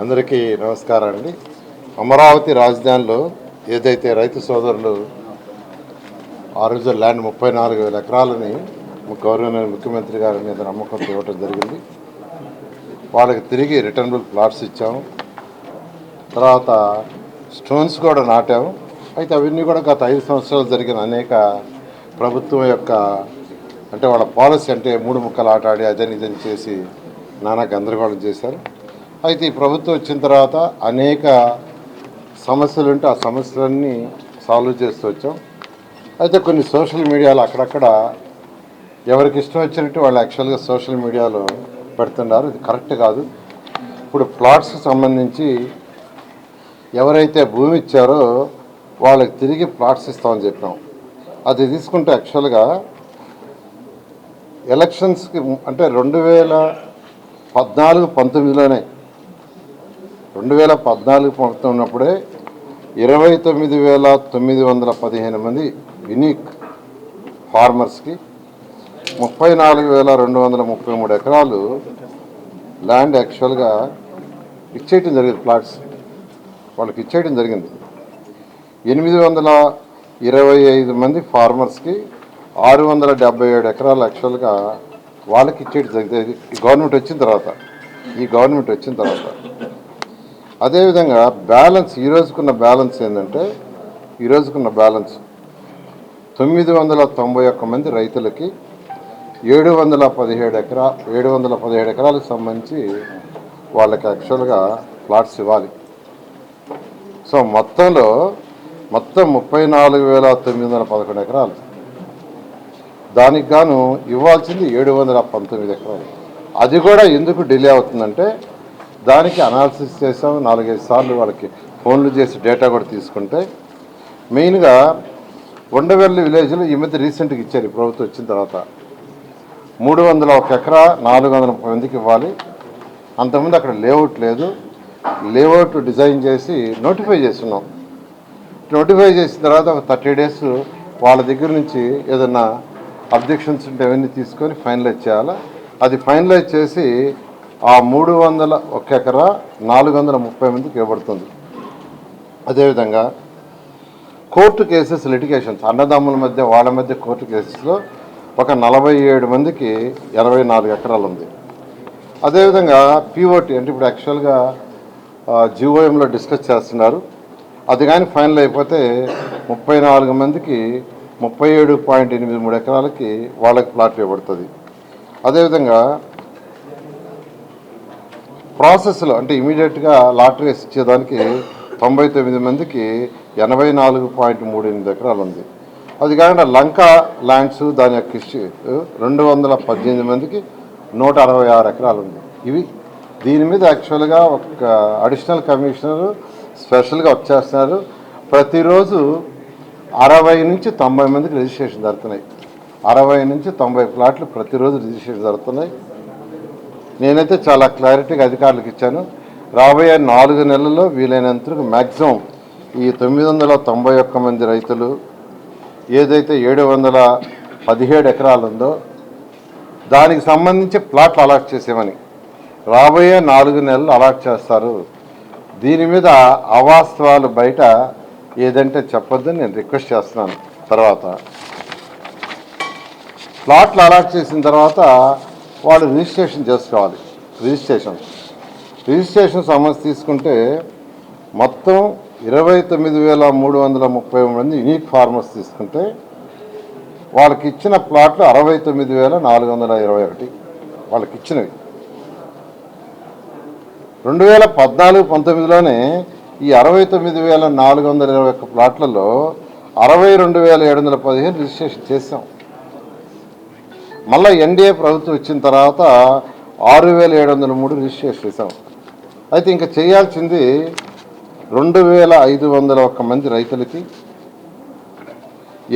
అందరికీ నమస్కారం అండి. అమరావతి రాజధానిలో ఏదైతే రైతు సోదరులు ఆ రోజు ల్యాండ్ ముప్పై నాలుగు వేల ఎకరాలని గవర్నర్ ముఖ్యమంత్రి గారి మీద నమ్మకం ఇవ్వటం జరిగింది. వాళ్ళకి తిరిగి రిటర్నబుల్ ప్లాట్స్ ఇచ్చాము. తర్వాత స్టోన్స్ కూడా నాటాము. అయితే అవన్నీ కూడా గత ఐదు సంవత్సరాలు జరిగిన అనేక ప్రభుత్వం యొక్క అంటే వాళ్ళ పాలసీ అంటే మూడు ముక్కలు ఆట ఆడి అదని ఇదని చేసి నానా గందరగోళం చేశారు. అయితే ఈ ప్రభుత్వం వచ్చిన తర్వాత అనేక సమస్యలు ఉంటే ఆ సమస్యలన్నీ సాల్వ్ చేస్తూ వచ్చాం. అయితే కొన్ని సోషల్ మీడియాలో అక్కడక్కడ ఎవరికి ఇష్టం వచ్చినట్టు వాళ్ళు యాక్చువల్గా సోషల్ మీడియాలో పెడుతున్నారు. ఇది కరెక్ట్ కాదు. ఇప్పుడు ప్లాట్స్కి సంబంధించి ఎవరైతే భూమి ఇచ్చారో వాళ్ళకి తిరిగి ప్లాట్స్ ఇస్తామని చెప్పాం. అది తీసుకుంటే యాక్చువల్గా ఎలక్షన్స్కి అంటే రెండు వేల పద్నాలుగు పంతొమ్మిదిలోనే రెండు వేల పద్నాలుగు పంతొమ్మిదినప్పుడే ఇరవై తొమ్మిది వేల తొమ్మిది వందల పదిహేను మంది యునిక్ ఫార్మర్స్కి ముప్పై నాలుగు వేల రెండు వందల ముప్పై మూడు ఎకరాలు ల్యాండ్ యాక్చువల్గా ఇచ్చేయటం జరిగింది ప్లాట్స్ వాళ్ళకి ఇచ్చేయడం జరిగింది. ఎనిమిది వందల ఇరవై ఐదు మంది ఫార్మర్స్కి ఆరు వందల డెబ్బై ఏడు ఎకరాలు యాక్చువల్గా వాళ్ళకి ఇచ్చేయడం జరిగింది. ఈ గవర్నమెంట్ వచ్చిన తర్వాత ఈ గవర్నమెంట్ వచ్చిన తర్వాత అదేవిధంగా బ్యాలెన్స్ ఈ రోజుకున్న బ్యాలెన్స్ ఏంటంటే ఈ రోజుకున్న బ్యాలెన్స్ తొమ్మిది వందల తొంభై ఒక్క మంది రైతులకి ఏడు వందల పదిహేడు ఎకరా ఏడు వందల పదిహేడు ఎకరాలకు సంబంధించి వాళ్ళకి యాక్చువల్గా ప్లాట్స్ ఇవ్వాలి. సో మొత్తంలో మొత్తం ముప్పై నాలుగు వేల తొమ్మిది వందల పదకొండు ఎకరాలు. దానికి గాను ఇవ్వాల్సింది ఏడు వందల పంతొమ్మిది ఎకరాలు. అది కూడా ఎందుకు డిలే అవుతుందంటే దానికి అనాలిసిస్ చేసాం నాలుగైదు సార్లు వాళ్ళకి ఫోన్లు చేసి డేటా కూడా తీసుకుంటే మెయిన్గా ఉండవెల్లి విలేజ్లో ఈ మధ్య రీసెంట్గా ఇచ్చారు. ఈ ప్రభుత్వం వచ్చిన తర్వాత మూడు వందల ఒక ఎకరా నాలుగు వందల ముప్పై మందికి ఇవ్వాలి. అంతకుముందు అక్కడ లేఅవుట్ లేదు. లేఅవుట్ డిజైన్ చేసి నోటిఫై చేస్తున్నాం. నోటిఫై చేసిన తర్వాత ఒక థర్టీ డేస్ వాళ్ళ దగ్గర నుంచి ఏదన్నా అబ్జెక్షన్స్ ఉంటే అవన్నీ తీసుకొని ఫైనలైజ్ చేయాలి? అది ఫైనలైజ్ చేసి ఆ మూడు వందల ఒక ఎకరా నాలుగు వందల ముప్పై మందికి ఇవ్వబడుతుంది. అదేవిధంగా కోర్టు కేసెస్ లిటిగేషన్స్ అన్నదమ్ముల మధ్య వాళ్ళ మధ్య కోర్టు కేసెస్లో ఒక నలభై ఏడు మందికి ఇరవై నాలుగు ఎకరాలు ఉంది అదేవిధంగా పిఓటి అంటే ఇప్పుడు యాక్చువల్గా జిఓఎంలో డిస్కస్ చేస్తున్నారు. అది కానీ ఫైనల్ అయిపోతే ముప్పై నాలుగు మందికి ముప్పై ఏడు పాయింట్ ఎనిమిది మూడు ఎకరాలకి వాళ్ళకి ప్లాట్ ఇవ్వబడుతుంది. అదేవిధంగా ప్రాసెస్లో అంటే ఇమీడియట్గా లాటరీస్ ఇచ్చేదానికి తొంభై తొమ్మిది మందికి ఎనభై నాలుగు పాయింట్ మూడు ఎనిమిది ఎకరాలు ఉంది. అది కాకుండా లంక ల్యాండ్స్ దాని యొక్క ఇష్యూ రెండు వందల పద్దెనిమిది మందికి నూట అరవై ఆరు ఎకరాలు ఉంది. ఇవి దీని మీద యాక్చువల్గా ఒక అడిషనల్ కమిషనర్ స్పెషల్గా వచ్చేస్తున్నారు. ప్రతిరోజు అరవై నుంచి తొంభై మందికి రిజిస్ట్రేషన్ జరుగుతున్నాయి. అరవై నుంచి తొంభై ప్లాట్లు ప్రతిరోజు రిజిస్ట్రేషన్ జరుగుతున్నాయి. నేనైతే చాలా క్లారిటీగా అధికారులకు ఇచ్చాను. రాబోయే నాలుగు నెలల్లో వీలైనంత మ్యాక్సిమం ఈ తొమ్మిది వందల తొంభై ఒక్క మంది రైతులు ఏదైతే ఏడు వందల పదిహేడు ఎకరాలు ఉందో దానికి సంబంధించి ప్లాట్లు అలాట్ చేసేమని రాబోయే నాలుగు నెలలు అలాట్ చేస్తారు. దీని మీద అవాస్తవాలు బయట ఏదంటే చెప్పొద్దని నేను రిక్వెస్ట్ చేస్తున్నాను. తర్వాత ప్లాట్లు అలాట్ చేసిన తర్వాత వాళ్ళు రిజిస్ట్రేషన్ చేసుకోవాలి. రిజిస్ట్రేషన్. రిజిస్ట్రేషన్ సమస్య తీసుకుంటే మొత్తం ఇరవై తొమ్మిది వేల మూడు వందల ముప్పై మంది యూనిక్ ఫార్మర్స్ తీసుకుంటే వాళ్ళకి ఇచ్చిన ప్లాట్లు అరవై తొమ్మిది వేల నాలుగు వందల ఇరవై ఒకటి. వాళ్ళకి ఇచ్చినవి రెండు వేల పద్నాలుగు పంతొమ్మిదిలోనే ఈ అరవై తొమ్మిది వేల నాలుగు వందల ఇరవై ఒక్క ప్లాట్లలో అరవై రెండు వేల ఏడు వందల పదిహేను రిజిస్ట్రేషన్ చేసాం మళ్ళీ ఎన్డీఏ ప్రభుత్వం ఇచ్చిన తర్వాత ఆరు వేల ఏడు వందల మూడు రిజిస్ట్రేషన్ చేసాం అయితే ఇంకా చేయాల్సింది రెండు వేల ఐదు వందల ఒక్క మంది రైతులకి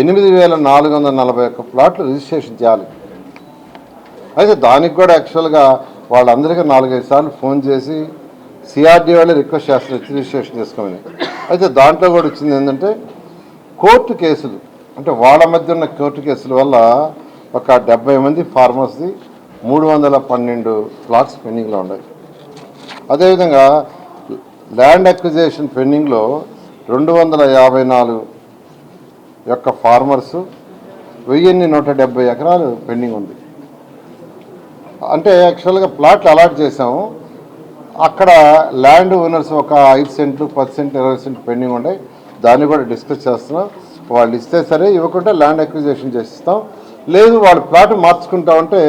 ఎనిమిది వేల నాలుగు వందల నలభై ఒక్క ప్లాట్లు రిజిస్ట్రేషన్ చేయాలి. అయితే దానికి కూడా యాక్చువల్గా వాళ్ళందరికీ నాలుగైదు సార్లు ఫోన్ చేసి సిఆర్డీ వాళ్ళే రిక్వెస్ట్ చేస్తారు రిజిస్ట్రేషన్ చేసుకోమని. అయితే దాంట్లో కూడా వచ్చింది ఏంటంటే కోర్టు కేసులు అంటే వాళ్ళ మధ్య ఉన్న కోర్టు కేసుల వల్ల ఒక డెబ్బై మంది ఫార్మర్స్ది మూడు వందల పన్నెండు ప్లాట్స్ పెండింగ్లో ఉన్నాయి. అదేవిధంగా ల్యాండ్ అక్విజేషన్ పెండింగ్లో రెండు వందల యాభై నాలుగు యొక్క ఫార్మర్సు వెయ్యిన్ని నూట డెబ్బై ఎకరాలు పెండింగ్ ఉంది. అంటే యాక్చువల్గా ప్లాట్లు అలాట్ చేసాము అక్కడ ల్యాండ్ ఓనర్స్ ఒక ఐదు సెంట్లు పది సెంట్లు ఇరవై సెంట్లు పెండింగ్ ఉన్నాయి. దాన్ని కూడా డిస్కస్ చేస్తున్నాం. వాళ్ళు ఇస్తే సరే ఇవ్వకుంటే ల్యాండ్ అక్విజేషన్ చేసిస్తాం. లేదు వాళ్ళు ప్లాట్ మార్చుకుంటామంటే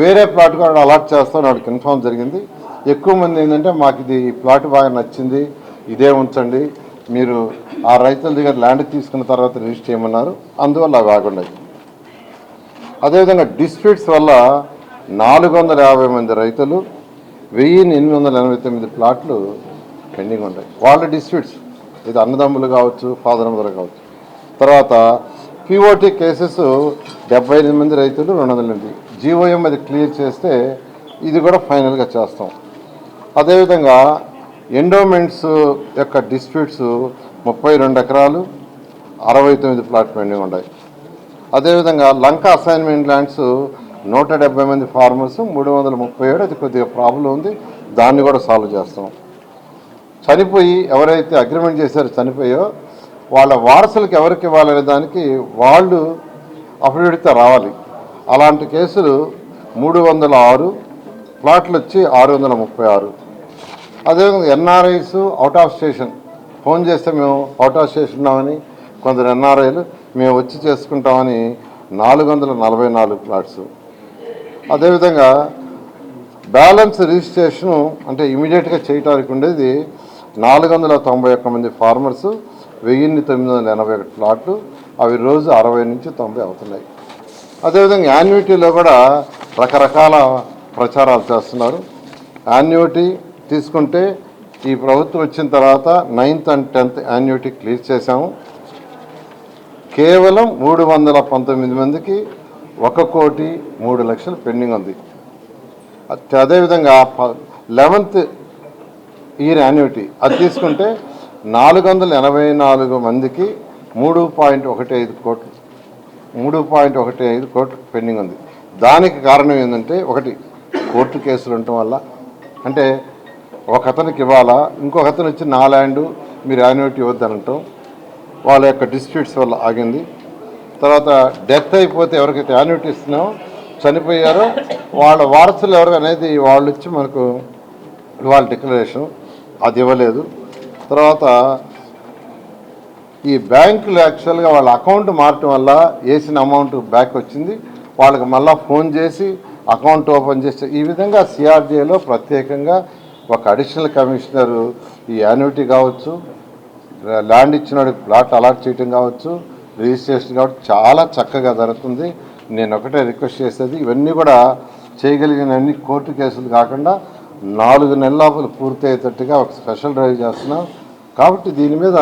వేరే ప్లాట్ కూడా అలాట్ చేస్తాం వాడికి ఇన్ఫామ్ జరిగింది. ఎక్కువ మంది ఏంటంటే మాకు ఇది ఈ ప్లాట్ బాగా నచ్చింది ఇదే ఉంచండి మీరు ఆ రైతుల దగ్గర ల్యాండ్ తీసుకున్న తర్వాత రిజిస్టర్ చేయమన్నారు అందువల్ల అవి ఆగున్నాయి. అదేవిధంగా డిస్ప్యూట్స్ వల్ల నాలుగు వందల యాభై మంది రైతులు వెయ్యి ఎనిమిది వందల ఎనభై తొమ్మిది ప్లాట్లు పెండింగ్ ఉంటాయి వాళ్ళ డిస్ప్యూట్స్ ఇది అన్నదమ్ములు కావచ్చు ఫాదర్ కావచ్చు. తర్వాత పిఓటి కేసెస్ డెబ్బై ఎనిమిది మంది రైతులు రెండు వందల ఎనిమిది జీఓఎం అది క్లియర్ చేస్తే ఇది కూడా ఫైనల్గా చేస్తాం. అదేవిధంగా ఎండోమెంట్స్ యొక్క డిస్ప్యూట్స్ ముప్పై రెండు ఎకరాలు అరవై తొమ్మిది ప్లాట్ పెండింగ్ ఉన్నాయి. అదేవిధంగా లంక అసైన్మెంట్ ల్యాండ్స్ నూట డెబ్బై మంది ఫార్మర్స్ మూడు వందల ముప్పై ఏడు అది కొద్దిగా ప్రాబ్లం ఉంది. దాన్ని కూడా సాల్వ్ చేస్తాం. చనిపోయి ఎవరైతే అగ్రిమెంట్ చేశారో చనిపోయో వాళ్ళ వారసులకు ఎవరికి ఇవ్వాలనే దానికి వాళ్ళు అఫిడవిట్తో రావాలి. అలాంటి కేసులు మూడు వందల ఆరు ప్లాట్లు వచ్చి ఆరు వందల ముప్పై ఆరు. అదేవిధంగా NRIs out of station phone చేస్తే మేము అవుట్ ఆఫ్ స్టేషన్ ఉన్నామని కొందరు ఎన్ఆర్ఐలు మేము వచ్చి చేసుకుంటామని నాలుగు వందల నలభై నాలుగు ప్లాట్స్. అదేవిధంగా బ్యాలెన్స్ రిజిస్ట్రేషను అంటే ఇమీడియట్గా చేయటానికి ఉండేది నాలుగు వందల తొంభై ఒక్క మంది ఫార్మర్సు. వెయ్యిన్ని తొమ్మిది వందల ఎనభై ఒకటి ప్లాట్లు అవి రోజు అరవై నుంచి తొంభై అవుతున్నాయి. అదేవిధంగా యాన్యుటీలో కూడా రకరకాల ప్రచారాలు చేస్తున్నారు. యాన్యుటీ తీసుకుంటే ఈ ప్రభుత్వం వచ్చిన తర్వాత ninth and tenth annuity clear చేశాము. కేవలం మూడు వందల పంతొమ్మిది మందికి ఒక కోటి మూడు లక్షలు పెండింగ్ ఉంది. అదేవిధంగా లెవెన్త్ ఇయర్ యాన్యుటీ అది తీసుకుంటే నాలుగు వందల ఎనభై నాలుగు మందికి మూడు పాయింట్ ఒకటి ఐదు కోట్లు మూడు పాయింట్ ఒకటి ఐదు కోట్లు పెండింగ్ ఉంది. దానికి కారణం ఏంటంటే ఒకటి కోర్టు కేసులు ఉండటం వల్ల. అంటే ఒక అతనికి ఇవ్వాలా ఇంకొక అతను వచ్చి నా ల్యాండ్ మీరు యాన్యుటీ ఇవ్వద్దనటం. వాళ్ళ యొక్క డిస్ప్యూట్స్ వల్ల ఆగింది. తర్వాత డెత్ అయిపోతే ఎవరికైతే యాన్యుటీ ఇస్తున్నామో చనిపోయారో వాళ్ళ వారసులు ఎవరు అనేది వాళ్ళు వచ్చి మనకు వాళ్ళ డిక్లరేషన్. అది ఇవ్వలేదు. తర్వాత ఈ బ్యాంకులు యాక్చువల్గా వాళ్ళ అకౌంట్ మారటం వల్ల వేసిన అమౌంట్ బ్యాక్ వచ్చింది. వాళ్ళకి మళ్ళీ ఫోన్ చేసి అకౌంట్ ఓపెన్ చేస్తే ఈ విధంగా సిఆర్డీఏలో ప్రత్యేకంగా ఒక అడిషనల్ కమిషనర్ ఈ యాన్యుటీ కావచ్చు ల్యాండ్ ఇచ్చిన ప్లాట్ అలాట్ చేయటం కావచ్చు రిజిస్ట్రేషన్ కావచ్చు చాలా చక్కగా జరుగుతుంది. నేను ఒకటే రిక్వెస్ట్ చేసేది ఇవన్నీ కూడా చేయగలిగిన అన్ని కోర్టు కేసులు కాకుండా నాలుగు నెలల లోపల పూర్తయ్యేటట్టుగా ఒక స్పెషల్ డ్రైవ్ చేస్తున్నాం. కాబట్టి దీని మీద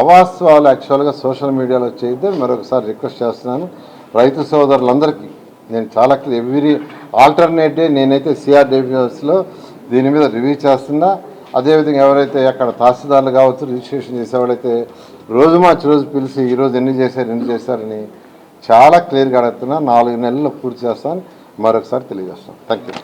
అవాస్తవాలు యాక్చువల్గా సోషల్ మీడియాలో చేయొద్దని మరొకసారి రిక్వెస్ట్ చేస్తున్నాను. రైతు సోదరులందరికీ నేను చాలా ఎవ్రీ ఆల్టర్నేట్ డే నేనైతే సిఆర్డిఎఫ్ఎస్లో దీని మీద రివ్యూ చేస్తున్నా. అదేవిధంగా ఎవరైతే అక్కడ తహసీల్దార్లు కావచ్చు రిజిస్ట్రేషన్ చేసేవాళ్ళైతే రోజు మార్చి రోజు పిలిచి ఈరోజు ఎన్ని చేశారు ఎన్ని చేశారని చాలా క్లియర్గా అడుగుతున్నా. నాలుగు నెలల్లో పూర్తి చేస్తాను. మరొకసారి తెలియజేస్తాను. Thank you